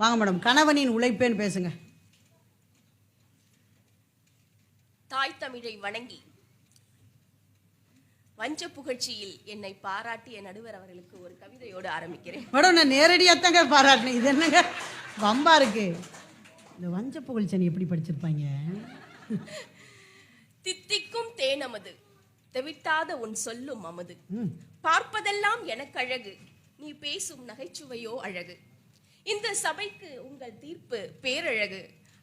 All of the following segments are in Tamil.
வாங்க மேடம். கணவனின் உழைப்பேன்னு பேசுங்க. தாய் தமிழை வணங்கி. வஞ்ச புகழ்ச்சியில் என்னை பாராட்டிய நடுவர் அவர்களுக்கு ஒரு கவிதையோடு ஆரம்பிக்கிறேன். மேடம் நான் நேரடியாக தாங்க பாராட்டினேன். இது என்னங்க? வம்பா இருக்கு. இந்த வஞ்ச புகழ்ச்சனி எப்படி படிச்சிருப்பாங்க? தித்திக்கும் தேனமது தெவிட்டாத உன் சொல்லும் அமது. பார்ப்பதெல்லாம் எனக்கு அழகு. நீ பேசும் நகைச்சுவையோ அழகு. இந்த சபைக்கு உங்கள் தீர்ப்பு பேரழகு.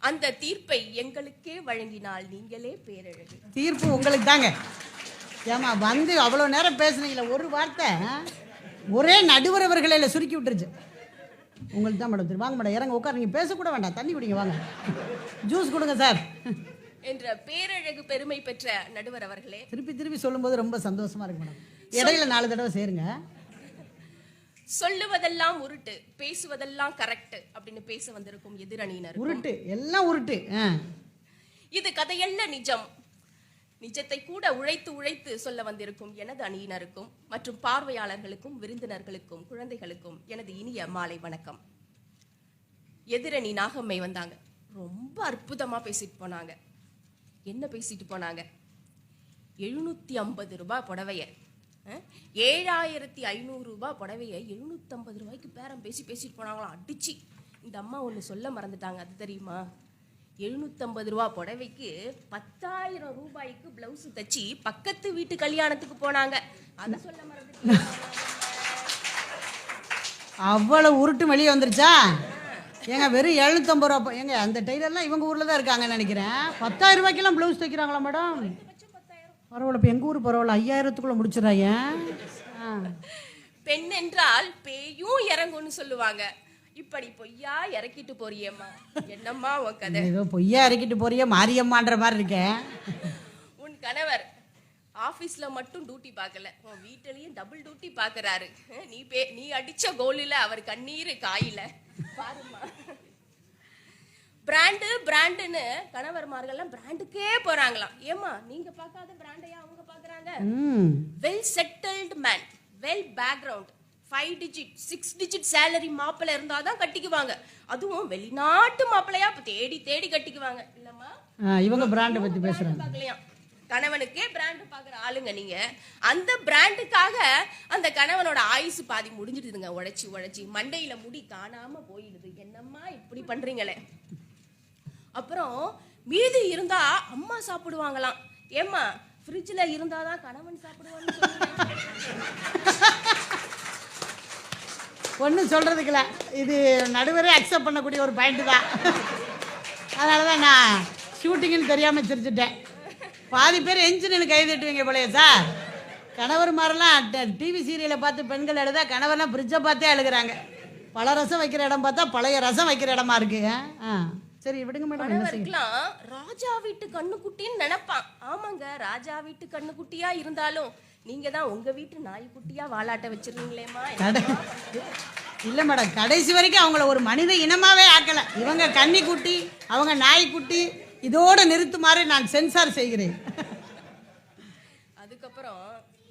அந்த தீர்ப்பை எங்களுக்கே வழங்கினால் நீங்களே பேரழகு. தீர்ப்பு உங்களுக்கு தாங்க. ஏமா வந்து அவ்வளோ நேரம் பேசுனீங்களே ஒரு வார்த்தை ஒரே நடுவர் அவர்களை சுருக்கி விட்டுருச்சு. உங்களுக்கு தான் மேடம் வாங்க மேடம் இறங்க உட்கார் நீங்கள் பேசக்கூட வேண்டாம். தண்ணி குடிங்க வாங்க. ஜூஸ் கொடுங்க சார். என்ற பேரழகு பெருமை பெற்ற நடுவர் அவர்களே. திருப்பி திருப்பி சொல்லும்போது ரொம்ப சந்தோஷமா இருக்கு மேடம். இடையில நாலு தடவை சேருங்க. சொல்லுவதெல்லாம் உருட்டு பேசுவதெல்லாம் கரெக்ட் அப்படின்னு பேச வந்திருக்கும் எதிரணியினர் உருட்டு எல்லாம் உருட்டு. இது கதையல்ல நிஜம்? நிஜத்தை கூட உழைத்து உழைத்து சொல்ல வந்திருக்கும் எனது அணியினருக்கும் மற்றும் பார்வையாளர்களுக்கும் விருந்தினர்களுக்கும் குழந்தைகளுக்கும் எனது இனிய மாலை வணக்கம். எதிரணி நாகம்மை வந்தாங்க. ரொம்ப அற்புதமா பேசிட்டு போனாங்க. என்ன பேசிட்டு போனாங்க? எழுநூத்தி ஐம்பது ரூபாய் புடவைய. ஏழாயிரத்தி ஐநூறு ரூபாய் புடவைய எழுநூத்தம்பது ரூபாய்க்கு பேரம் பேசி பேசிட்டு போனாங்களாம். அடிச்சு. இந்த அம்மா ஒன்று சொல்ல மறந்துட்டாங்க. அது தெரியுமா? எழுநூத்தம்பது ரூபா புடவைக்கு பத்தாயிரம் ரூபாய்க்கு பிளவுஸ் தச்சு பக்கத்து வீட்டு கல்யாணத்துக்கு போனாங்க. அதை சொல்ல மறந்து அவ்வளவு உருட்டு வெளியே வந்துருச்சா? ஏங்க வெறும் எழுநூத்தம்பது ரூபா ஏங்க அந்த டெய்லர்லாம் இவங்க ஊரில் தான் இருக்காங்கன்னு நினைக்கிறேன். பத்தாயிரம் ரூபாய்க்கெல்லாம் ப்ளவுஸ் தைக்கிறாங்களா மேடம் பரவாயில்ல இப்போ எங்கள் ஊர் பரவாயில்ல ஐயாயிரத்துக்குள்ளே முடிச்சிடறாங்க. பெண் என்றால் பேயும் இறங்கும்னு சொல்லுவாங்க. இப்படி பொய்யா இறக்கிட்டு போறியேம்மா? என்னம்மா உன் கதை? ஏதோ பொய்யா இறக்கிட்டு போறியே மாரியம்மான்ற மாதிரி இருக்கேன் உன் கணவர் ஆபீஸ்ல மட்டும் டியூட்டி பார்க்கல. உன் வீட்டிலயும் டபுள் டியூட்டி பார்க்கறாரு. நீ பே நீ அடிச்ச கோலில அவர் கண்ணீர் காயில. பாருமா பிராண்டு பிராண்டுன்னு கணவர்மார்கள்லாம் பிராண்டுக்கே போறாங்களாம். ஏமா நீங்க பார்க்காத பிராண்டையா அவங்க பார்க்கறாங்க. ம். Well settled man well background five digit six digit salary மாப்பிள்ளை இருந்தால் தான் கட்டிக்குவாங்க. அதுவும் வெளிநாட்டு மாப்பிள்ளையா தேடி தேடி கட்டிக்குவாங்க. இல்லம்மா? இவங்க பிராண்டை பேசுகிறாங்க பார்க்கலையாம். கணவனுக்கே பிராண்ட் பார்க்குற ஆளுங்க நீங்க. அந்த பிராண்டுக்காக அந்த கணவனோட ஆயுசு பாதி முடிஞ்சிடுதுங்க. உழைச்சி உழைச்சி மண்டையில முடி காணாம போயிடுது. என்னம்மா இப்படி பண்றீங்களே? அப்புறம் மீதி இருந்தா அம்மா சாப்பிடுவாங்களாம். ஏம்மா ஃப்ரிட்ஜில் இருந்தாதான் கணவன் சாப்பிடுவான்னு சொல்லுங்க ஒன்றும் சொல்கிறதுக்குல இது நடுவரே அக்செப்ட் பண்ணக்கூடிய ஒரு பாயிண்ட் தான். அதனால தான் நான் ஷூட்டிங்னு தெரியாமல் சிரிச்சிட்டேன். பாதி பேர் என்ஜினியர் கை தட்டுவீங்க போலயே சார். கணவர் மாதிரிலாம் டிவி சீரியலை பார்த்து பெண்கள் எழுதா கணவர்லாம் ஃப்ரிட்ஜை பார்த்தே எழுகிறாங்க பல ரசம் வைக்கிற இடம் பார்த்தா பழைய ரசம் வைக்கிற இடமா இருக்குங்க. ஆ? சரி விடுங்க மேடம் என்ன ராஜா வீட்டு கண்ணுக்குட்டின்னு நினைப்பான். ஆமாங்க ராஜா வீட்டு கண்ணுக்குட்டியா இருந்தாலும் நீங்க தான் உங்க வீட்டு நாய்க்குட்டியா வாலாட்ட வச்சிருக்கீங்களேம்மா. இல்லை மேடம் கடைசி வரைக்கும் அவங்கள ஒரு மனித இனமாவே ஆக்கலை. இவங்க கன்னி குட்டி அவங்க நாய்க்குட்டி இதோட நிறுத்துமாறு நான் சென்சார் செய்கிறேன். அதுக்கப்புறம்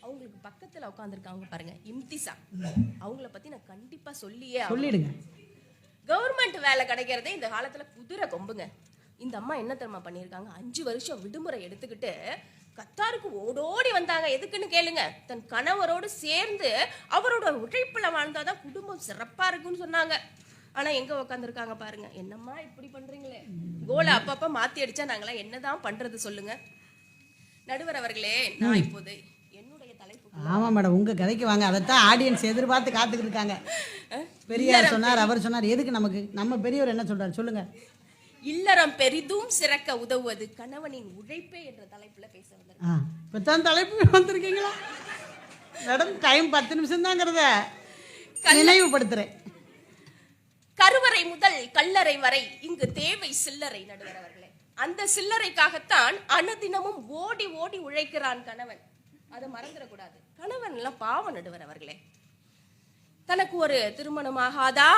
அவங்களுக்கு பக்கத்துல உட்காந்துருக்காங்க பாருங்க இம்திசா. அவங்கள பத்தி நான் கண்டிப்பா சொல்லியே. சொல்லிடுங்க. கவர்மெண்ட் வேலை கிடைக்கிறதே இந்த காலத்துல குதிரை கொம்புங்க. இந்த அம்மா என்ன தெரியுமா பண்ணியிருக்காங்க? அஞ்சு வருஷம் விடுமுறை எடுத்துக்கிட்டு கத்தாருக்கு ஓடோடி வந்தாங்க. எதுக்குன்னு கேளுங்க. தன் கணவரோடு சேர்ந்து அவரோட உழைப்புல வாழ்ந்தாதான் குடும்பம் சிறப்பா இருக்குன்னு சொன்னாங்க. ஆனா எங்க உக்காந்துருக்காங்க பாருங்க. என்னம்மா இப்படி பண்றீங்களே? கோலை அப்பப்ப மாத்தி அடிச்சா நாங்களாம் என்னதான் பண்றது சொல்லுங்க. நடுவர் அவர்களே நான் இப்போது என்னுடைய தலைப்பு ஆமாம் மேடம். உங்கள் கதைக்கு வாங்க. அதைத்தான் ஆடியன்ஸ் எதிர்பார்த்து காத்துக்கிட்டு இருக்காங்க. பெரியார் சொன்னார் அவர் சொன்னார். எதுக்கு நமக்கு? நம்ம பெரியவர் என்ன சொல்றாரு? சொல்லுங்க. இல்லறம் பெரிதும் சிறக்க உதவுவது கணவனின் உழைப்பே என்ற தலைப்புல பேச ஆ இப்போ தான் தலைப்பு வந்திருக்கீங்களா? மேடம் டைம் பத்து நிமிஷம் தாங்கிறத நினைவுபடுத்துகிறேன் கருவறை முதல் கல்லறை வரை இங்கு தேவை சில்லறை நடுவர் அவர்களே அந்த சில்லறைக்காகத்தான் அனுதினமும் ஓடி ஓடி உழைக்கிறான் கணவன். அதை மறந்துடக்கூடாது. கணவன் எல்லாம் பாவம் நடுவர் அவர்களே தனக்கு ஒரு திருமணம் ஆகாதா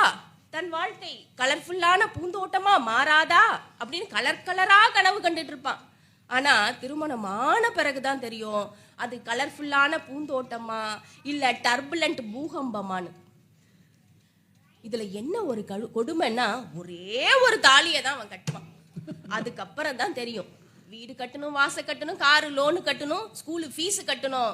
தன் வாழ்க்கை கலர்ஃபுல்லான பூந்தோட்டமா மாறாதா? அப்படின்னு கலர் கலரா கனவு கண்டுட்டு இருப்பான். ஆனா திருமணம் ஆன பிறகுதான் தெரியும் அது கலர்ஃபுல்லான பூந்தோட்டமா இல்ல டர்புலண்ட் பூகம்பமான்னு. இதுல என்ன ஒரு கொடுமைன்னா ஒரே ஒரு தாலியை தான் அவன் கட்டுவான். அதுக்கப்புறம் தான் தெரியும். வீடு கட்டணும் வாசல் கட்டணும் காரு லோனு கட்டணும் ஸ்கூலு ஃபீஸ் கட்டணும்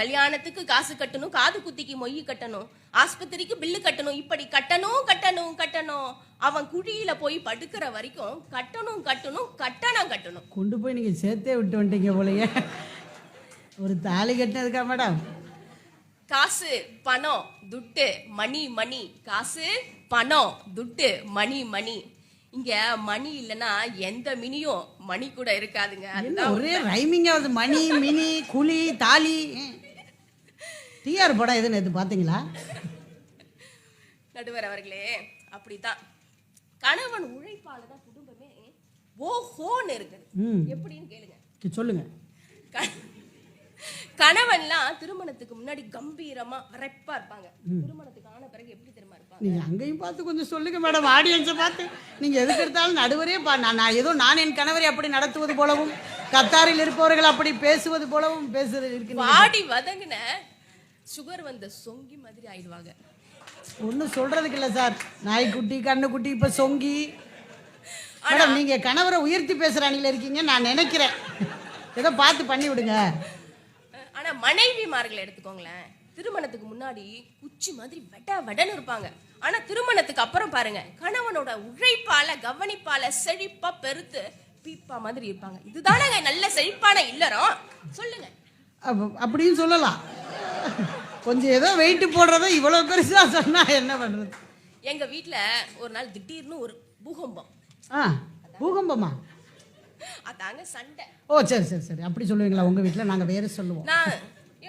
கல்யாணத்துக்கு காசு கட்டணும் காது குத்திக்கு மொய் கட்டணும். ஆஸ்பத்திரிக்கு பில்லு கட்டணும். இப்படி கட்டணும் கட்டணும் கட்டணும். அவன் குழியில போய் படுக்கிற வரைக்கும் கட்டணும் கட்டணும் கட்டணம் கட்டணும். கொண்டு போய் நீங்கள் சேர்த்தே விட்டு வந்துட்டீங்க போலயே. ஒரு தாலி கட்டினதுக்கா மேடம்? காசு பணம் துட்டு மணி மணி. காசு பணம் துட்டு மணி மணி. இங்க மணி இல்லைன்னா எந்த மினியும் மணி கூட இருக்காதுங்க. என்ன அதுதான் ஒரே ரைமிங்காக வருது மணி மினி குழி தாலி டிஆர் படம் எதுன்னு நேற்று பார்த்தீங்களா? நடுவர் அவர்களே அப்படித்தான். கணவன் உழைப்பால தான் குடும்பமே. ஓஹோன்னு இருக்குது. எப்படின்னு கேளுங்க. சொல்லுங்க. கணவன்லாம் திருமணத்துக்கு முன்னாடி கம்பீரமா ரெப்பா இருப்பாங்க. திருமணத்துக்கு ஆன பிறகு எப்படி தெரியுமா இருப்பாங்க? நீங்கள் அங்கேயும் பார்த்து கொஞ்சம் சொல்லுங்க மேடம் ஆடியன்ஸை பார்த்து. நீங்கள் எதுக்கு எடுத்தாலும் நடுவரே பா நான் நான் ஏதோ நான் என் கணவரை அப்படி நடத்துவது போலவும் கத்தாரில் இருப்பவர்கள் அப்படி பேசுவது போலவும் பேசுறது இருக்கு வாடி வதங்கின சுகர் வந்த சொங்கி மாதிரி ஆயிடுவாங்க. ஒன்றும் சொல்றதுக்கு இல்லை சார். நாய்க்குட்டி கண்ணுக்குட்டி இப்போ சொங்கி. மேடம் நீங்கள் கணவரை உயர்த்தி பேசுகிற அணியில் இருக்கீங்க நான் நினைக்கிறேன். ஏதோ பார்த்து பண்ணி விடுங்க. ஆனா மனைவிமார்களை எடுத்துக்கோங்களேன். திருமணத்துக்கு முன்னாடி குச்சி மாதிரி வெட வெடன்னு இருப்பாங்க. ஆனா திருமணத்துக்கு அப்புறம் பாருங்க கணவனோட உழைப்பால கவனிப்பால செழிப்பா பெருத்து பீப்பா மாதிரி இருப்பாங்க. இதுதானங்க நல்ல செழிப்பான இல்லறம்? சொல்லுங்க. அப்ப- அப்படியும் சொல்லலாம். கொஞ்சம் ஏதோ வெயிட் போடுறத இவ்வளோ பெருசா சொன்னா என்ன பண்ணுறது எங்க வீட்ல ஒரு நாள் திடீர்னு ஒரு பூகம்பம். ஆ பூகம்பமா? அதாங்க சண்டை. ஓ சரி சரி சரி. அப்படி சொல்லுவீங்களா உங்கள் வீட்டில் நாங்கள் வேறு சொல்லுவோம். நான்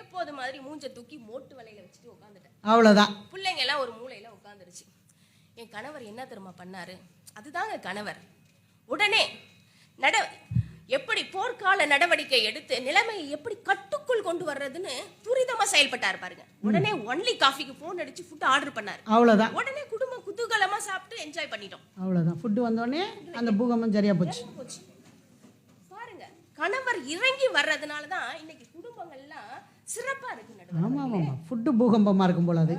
எப்போது மாதிரி மூஞ்ச தூக்கி மோட்டு வலையில வச்சுட்டு உட்காந்துட்டேன் அவ்வளோதான் பிள்ளைங்க எல்லாம் ஒரு மூலையில உட்காந்துருச்சு என் கணவர் என்ன தெரியுமா பண்ணாரு? அதுதாங்க கணவர். உடனே நட எப்படி போர்க்கால நடவடிக்கை எடுத்து நிலைமையை எப்படி கட்டுக்குள் கொண்டு வர்றதுன்னு துரிதமா செயல்பட்டாரு பாருங்க. உடனே ஒன்லி காஃபிக்கு போன் அடிச்சு ஃபுட் ஆர்டர் பண்ணாரு. அவ்வளோதான் உடனே குடும்பம் குதூகலமா சாப்பிட்டு என்ஜாய் பண்ணிட்டோம். அவ்வளோதான் ஃபுட்டு வந்தோடனே அந்த பூகம்பம் சரியா போச்சு. போச்சு. பாருங்க கணவர் இறங்கி வர்றதுனால தான் இன்னைக்கு குடும்பங்கள்லாம் சிறப்பா இருக்கு நடுவர் ஆமாம் ஆமாம் ஃபுட்டு பூகம்பமாக இருக்கும் போல அது.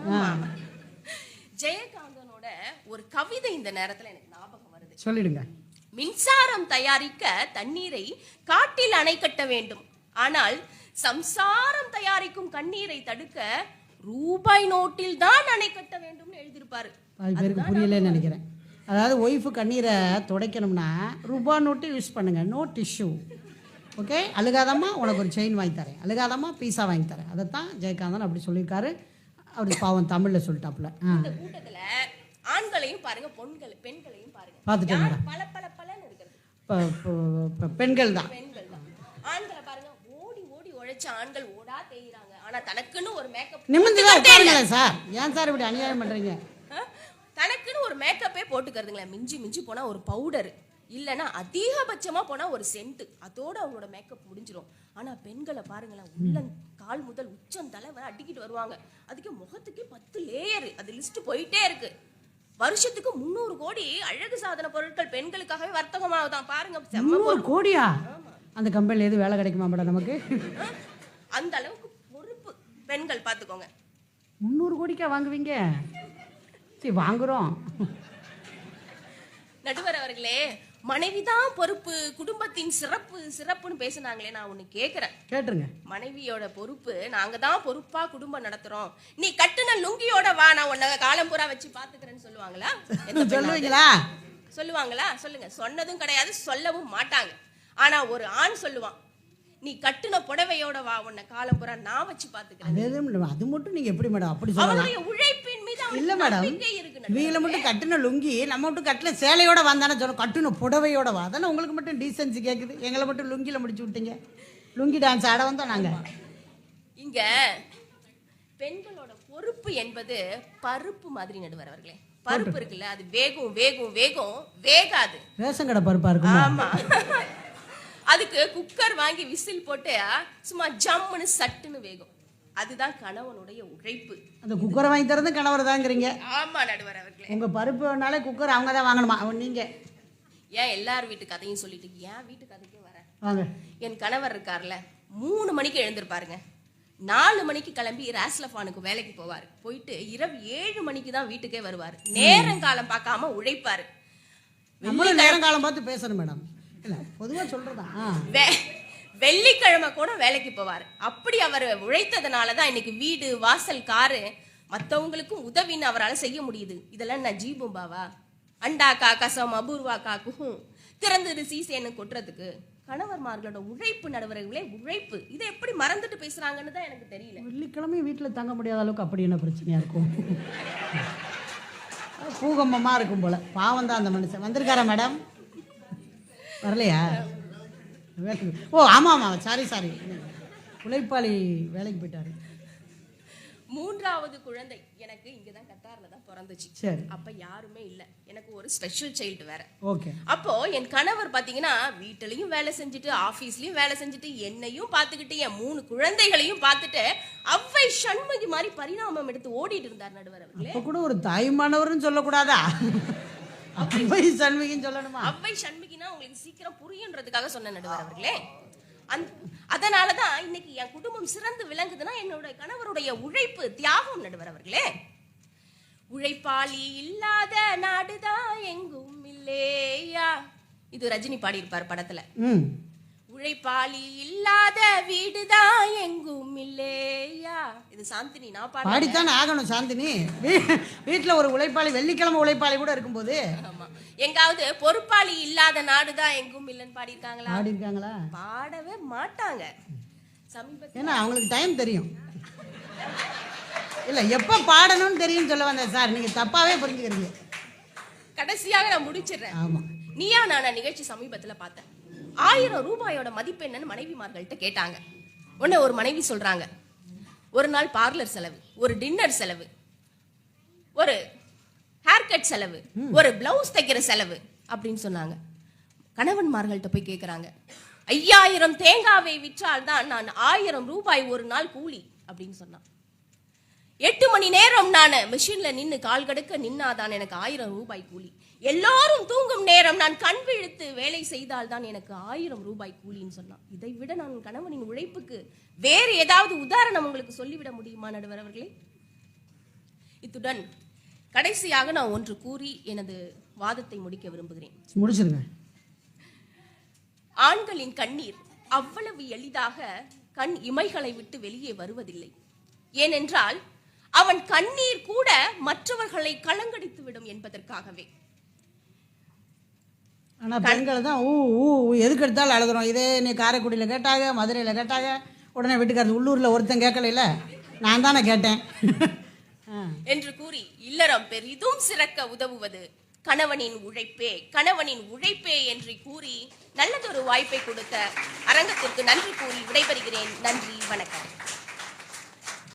ஜெயகாந்தனோட ஒரு கவிதை இந்த நேரத்துல எனக்கு ஞாபகம் வருது. சொல்லிடுங்க. மின்சாரம் தயாரிக்க தண்ணீரை காட்டில் அணை கட்ட வேண்டும். ஆனால் சம்சாரம் தயாரிக்கும் கண்ணீரை தடுக்க ரூபாய் நோட்டில் தான் அணை கட்ட வேண்டும்னு எழுதியிருப்பாரு. பேருக்கு புரியலன்னு நினைக்கிறேன். அதாவது ஒய்ஃபு கண்ணீரை துடைக்கணும்னா ரூபா நோட்டு யூஸ் பண்ணுங்க. நோ டிஷ்யூ ஓகே அழுகாதம்மா உனக்கு ஒரு செயின் வாங்கி தரேன். அழுகாதம்மா பீஸா வாங்கி தரேன். அதைத்தான் ஜெயகாந்தன் அப்படி சொல்லியிருக்காரு. அவர் பாவம் தமிழில் சொல்லிட்டாப்புல. ஆண்களையும் பாருங்க பொண்கள் பெண்களையும் பாருங்க. பார்த்துட்டேன் பல பல பலன்னு இருக்கிறது இப்போ இப்போ- இப்போ பெண்கள் தான் ஆண்களை பாருங்க ஓடி ஓடி உழைச்ச ஆண்கள் ஓடா தேய்றாங்க. ஆனா தனக்குன்னு ஒரு மேக்கப் நிமிந்து தான் உட்காருங்களேன் சார். ஏன் சார் இப்படி அநியாயம் பண்ணுறீங்க தனக்குன்னு ஒரு மேக்கப்பே போட்டுக்கிறதுங்களே மிஞ்சி மிஞ்சி போனா ஒரு பவுடர் இல்லைன்னா அதிகபட்சமா போனா ஒரு சென்ட் அதோட அவங்களோட மேக்கப் முடிஞ்சிரும். ஆனா பெண்களை பாருங்களேன் உள்ள கால் முதல் உச்சம் தலை வரை அடிக்கிட்டு வருவாங்க. அதுக்கு முகத்துக்கு பத்து லேயர் அது லிஸ்ட் போயிட்டே இருக்கு. வருஷத்துக்கு முந்நூறு கோடி அழகு சாதன பொருட்கள் பெண்களுக்காகவே வர்த்தகமாகுதான். பாருங்க முந்நூறு கோடியா? அந்த கம்பெனியில் எதுவும் வேலை கிடைக்குமா மேடம் நமக்கு? அந்த அளவுக்கு பொறுப்பு. பெண்கள் பார்த்துக்கோங்க முந்நூறு கோடிக்கா வாங்குவீங்க? சரி வாங்குறோம். நடுவர் அவர்களே மனைவிதான் பொறுப்பு குடும்பத்தின் சிறப்பு சிறப்புன்னு பேசுனாங்களே நான் ஒண்ணு கேக்குறேன். கேட்டுருங்க. மனைவியோட பொறுப்பு நாங்க தான் பொறுப்பா குடும்பம் நடத்துறோம். நீ கட்டுன லுங்கியோட வா நான் உன்னை காலம் பூரா வச்சு பாத்துக்கிறேன்னு சொல்லுவாங்களா? எந்த? சொல்லுவீங்களா? சொல்லுவாங்களா? சொல்லுங்க. சொன்னதும் கிடையாது சொல்லவும் மாட்டாங்க. ஆனா ஒரு ஆண் சொல்லுவான் நீ கட்டுன புடவையோட வா உன்னை காலம் பூரா நான் வச்சு பாத்துக்கிறேன். அது மட்டும் நீங்கள் எப்படி மேடம் அப்படி சொல்லலாம்? மீது இல்லை மேடம். இருக்கு இவங்கள மட்டும் கட்டின லுங்கி நம்ம மட்டும் கட்டின சேலையோட வந்தானே சொல்ல கட்டின புடவையோட வா. அதானே உங்களுக்கு மட்டும் டீசென்சி கேட்குது எங்களை மட்டும் லுங்கியில் முடிச்சு விட்டீங்க. லுங்கி டான்ஸ் ஆட வந்தோம் நாங்கள் இங்க பெண்களோட பொறுப்பு என்பது பருப்பு மாதிரி நடுவர் அவர்களே. பருப்பு இருக்குல்ல அது வேகும் வேகும் வேகும் வேகாது. ரேஷன் கடை பருப்பாக இருக்குமா? ஆமா. அதுக்கு குக்கர் வாங்கி விசில் போட்டு சும்மா ஜம்முன்னு சட்டுன்னு வேகும். அதுதான் கணவனுடைய உழைப்பு. அந்த குக்கரை வாங்கி தரது கணவர் தாங்கிறீங்க. ஆமா நடுவர் அவர்களே. உங்கள் பருப்புனாலே குக்கர் அவங்க தான் வாங்கணுமா? நீங்கள் ஏன் எல்லார் வீட்டு கதையும் சொல்லிட்டு ஏன் வீட்டு கதைக்கும் வரேன். வாங்க. என் கணவர் இருக்கார்ல மூணு மணிக்கு எழுந்திருப்பாருங்க நாலு மணிக்கு கிளம்பி ராஸ்லஃபானுக்கு வேலைக்கு போவார். போயிட்டு இரவு ஏழு மணிக்கு தான் வீட்டுக்கே வருவார். நேரங்காலம் பார்க்காம உழைப்பாரு. நம்மளும் நேரங்காலம் பார்த்து பேசணும் மேடம். இல்ல பொதுவா சொல்றதா? வெள்ளிக்கிழமை கூட வேலைக்கு போவார். அப்படி அவர் உழைத்ததுனால தான் இன்னைக்கு வீடு வாசல் காரு மற்றவங்களுக்கும் உதவின்னு அவரால் செய்ய முடியுது. இதெல்லாம் நான் ஜீபும்பாவா அண்டாக்கா கசம் அபூர்வா குஹும் திறந்து சீசேன்னு கொட்டுறதுக்கு கணவர்மார்களோட உழைப்பு நடுவர்களே உழைப்பு. இதை எப்படி மறந்துட்டு பேசுறாங்கன்னு தான் எனக்கு தெரியல. வெள்ளிக்கிழமை வீட்டில் தங்க முடியாத அளவுக்கு அப்படி என்ன பிரச்சனையா இருக்கும்? பூகம்பமாக இருக்கும் போல. பாவம் தான் அந்த மனுஷன். வந்திருக்காரா மேடம்? வரலையா? ஓ ஆமாம் ஆமாம் சாரி சாரி உழைப்பாளி வேலைக்கு போயிட்டாரு. மூன்றாவது குழந்தை எனக்கு இங்கதான் கத்தார்ல தான் பிறந்துச்சு. சரி. அப்ப யாருமே இல்ல. எனக்கு ஒரு ஸ்பெஷல் சைல்டு வேற. ஓகே. அப்போ என் கணவர் பாத்தீங்கன்னா வீட்டுலயும் வேலை செஞ்சுட்டு ஆபீஸ்லயும் வேலை செஞ்சுட்டு என்னையும் பார்த்துக்கிட்டு என் மூணு குழந்தைகளையும் பார்த்துட்டு அவ்வை சண்முகி மாதிரி பரிணாமம் எடுத்து ஓடிட்டு இருந்தார் நடுவர் அவர்களே. கூட ஒரு தாய்மானவர்னு சொல்லக்கூடாதா? அவ்வை சண்முகின்னு சொல்லணுமா? அவ்வை சண்முகினா உங்களுக்கு சீக்கிரம் புரியுன்றதுக்காக சொன்ன நடுவர் அவர்களே. அந் அதனாலதான் இன்னைக்கு என் குடும்பம் சிறந்து விளங்குதுன்னா என்னோட கணவருடைய உழைப்பு தியாகம் நடுவர் அவர்களே. உழைப்பாளி இல்லாத நாடுதான் எங்கும் இல்லையா? இது ரஜினி பாடியிருப்பார் படத்துல. உழைப்பாளி இல்லாத வீடுதான் எங்கும் இல்லையா இது சாந்தினி நான் பாட பாடித்தானே ஆகணும் சாந்தினி. வீட்டில் ஒரு உழைப்பாளி வெள்ளிக்கிழமை உழைப்பாளி கூட இருக்கும்போது. ஆமா. எங்காவது பொறுப்பாளி இல்லாத நாடுதான் எங்கும் இல்லைன்னு பாடியிருக்காங்களா? பாடி இருக்காங்களா பாடவே மாட்டாங்க. சமீபத்தில் ஏன்னா அவங்களுக்கு டைம் தெரியும். இல்லை எப்போ பாடணும்னு தெரியும்னு சொல்ல வந்தேன் சார். நீங்கள் தப்பாகவே புரிஞ்சுக்கிறீங்க. கடைசியாக நான் முடிச்சிடுறேன். ஆமாம் நீயா நானா நிகழ்ச்சி சமீபத்துல பார்த்தேன். ஆயிரம் ரூபாயோட மதிப்பு என்னன்னு மனைவிமார்கள்ட்ட கேட்டாங்க. உடனே ஒரு மனைவி சொல்றாங்க ஒரு நாள் பார்லர் செலவு ஒரு டின்னர் செலவு ஒரு ஹேர் கட் செலவு ஒரு பிளவுஸ் தைக்கிற செலவு அப்படின்னு சொன்னாங்க. கணவன்மார்கள்ட்ட போய் கேக்குறாங்க ஐயாயிரம் தேங்காவை விற்றால் தான் நான் ஆயிரம் ரூபாய் ஒரு நாள் கூலி அப்படின்னு சொன்னான். எட்டு மணி நேரம் நான் மிஷின்ல நின்னு கால் கடுக்க நின்னாதான் எனக்கு ஆயிரம் ரூபாய் கூலி. எல்லாரும் தூங்கும் நேரம் நான் கண் விழித்து வேலை செய்தால் தான் எனக்கு ஆயிரம் ரூபாய் கூலின்னு சொன்னான். இதை விட நான் கணவனின் உழைப்புக்கு வேறு ஏதாவது உதாரணம் உங்களுக்கு சொல்லிவிட முடியுமா நடுவர் அவர்களே? இத்துடன் கடைசியாக நான் ஒன்று கூறி எனது வாதத்தை முடிக்க விரும்புகிறேன். முடிச்சிருங்க. ஆண்களின் கண்ணீர் அவ்வளவு எளிதாக கண் இமைகளை விட்டு வெளியே வருவதில்லை. ஏனென்றால் அவன் கண்ணீர் கூட மற்றவர்களை கலங்கடித்து விடும் என்பதற்காகவே. ஆனால் பெண்கள் தான் ஊ ஊ எதுக்கு எடுத்தாலும் அழுகுறோம். இதே நீ காரைக்குடியில் கேட்டாங்க மதுரையில் கேட்டாங்க உடனே வீட்டுக்காரர் உள்ளூரில் ஒருத்தன் கேட்கல நான் தானே கேட்டேன். என்று கூறி இல்லறம் பெரிதும் சிறக்க உதவுவது கணவனின் உழைப்பே கணவனின் உழைப்பே என்று கூறி நல்லதொரு வாய்ப்பை கொடுத்த அரங்கத்திற்கு நன்றி கூறி விடைபெறுகிறேன். நன்றி வணக்கம்.